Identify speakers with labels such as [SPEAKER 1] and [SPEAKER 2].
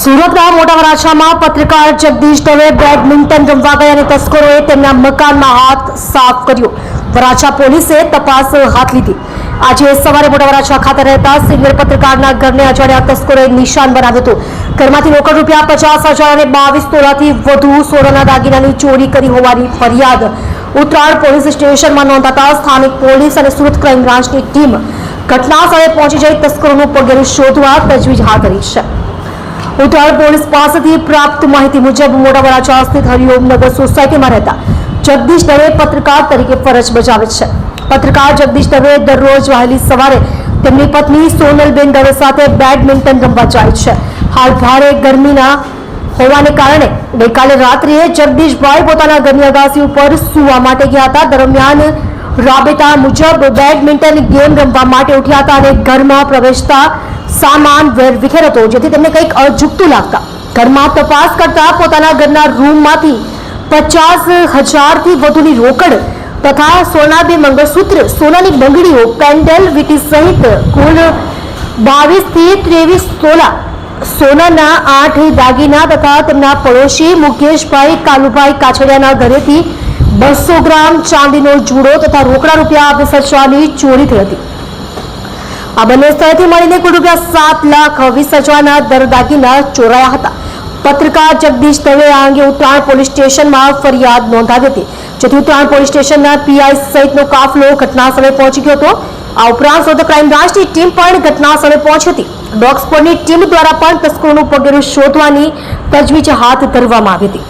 [SPEAKER 1] સુરતના મોટા વરાછામાં પત્રકાર જગદીશ દવે બેડમિન્ટન રમવા ગયા અને તસ્કરોએ તેમના મકાનમાં હાથ સાફ કર્યો. વરાછા પોલીસે તપાસ હાથ લીધી. આજે સવારે મોટા વરાછા ખાતે રહેતા સિનિયર પત્રકારના ઘરને અજાણ્યા તસ્કરોએ નિશાન બનાવ્યું હતું. ઘરમાંથી રોકડ રૂપિયા પચાસ હજાર અને બાવીસ તોલાથી વધુ સોનાના દાગીનાની ચોરી કરી હોવાની ફરિયાદ. ઉત્તરાયણ પોલીસ સ્ટેશનમાં નોંધાતા સ્થાનિક પોલીસ અને સુરત ક્રાઇમ બ્રાન્ચની ટીમ ઘટના સ્થળે પહોંચી જઈ તસ્કરોનું પગેરું શોધવા તજવીજ હાથ ધરી છે. ઉત્તરાયણ પોલીસ પાસેથી પ્રાપ્ત માહિતી મુજબ મોટા વરાછા સ્થિત હરિઓમનગર સોસાયટીમાં રહેતા જગદીશ દવે પત્રકાર તરીકે ફરજ બજાવે છે. પત્રકાર જગદીશ દવે દરરોજ વહેલી સવારે તેમની પત્ની સોનલબેન દવે સાથે બેડમિન્ટન રમવા જાય છે. હાલ ભારે ગરમીના હોવાને કારણે ગઈકાલે રાત્રિએ જગદીશભાઈ પોતાના ઘરની અગાસી ઉપર સૂવા માટે ગયા હતા. દરમિયાન રાબેતા મુજબ બેડમિન્ટન ગેમ રમવા માટે ઉઠ્યા હતા અને ઘરમાં પ્રવેશતા સામાન વેરવિખેર હતો, જેથી તેમને કંઈક અજુગતું લાગતા. ઘરમાં તપાસ કરતા પોતાના ઘરના રૂમમાંથી પચાસ હજારથી વધુની રોકડ તથા સોના બે મંગળસૂત્ર, સોનાની બંગડીઓ, પેન્ડલ વીટી સહિત કુલ બાવીસથી ત્રેવીસ તોલા સોનાના આઠ દાગીના તથા તેમના પડોશી મુકેશભાઈ કાલુભાઈ કાછડિયાના ઘરેથી બસો ગ્રામ ચાંદીનો જુડો તથા રોકડા રૂપિયા વીસ ચોરી થઈ હતી. આ બંને સ્થળેથી મળીને કુલ રૂપિયા સાત લાખ વીસ હજારના દર ચોરાયા હતા. પત્રકાર જગદીશ દવે આ અંગે ઉત્તરાયણ પોલીસ સ્ટેશનમાં ફરિયાદ નોંધાવી હતી. જેથી ઉત્તરાયણ પોલીસ સ્ટેશનના પીઆઈ સહિતનો કાફલો ઘટના સ્થળે પહોંચી ગયો હતો. આ ઉપરાંત સુરત ક્રાઇમ બ્રાન્ચની ટીમ પણ ઘટના સ્થળે પહોંચી હતી. ડોગ સ્પોડની ટીમ દ્વારા પણ તસ્કરોનું પગેરું શોધવાની તજવીજ હાથ ધરવામાં આવી હતી.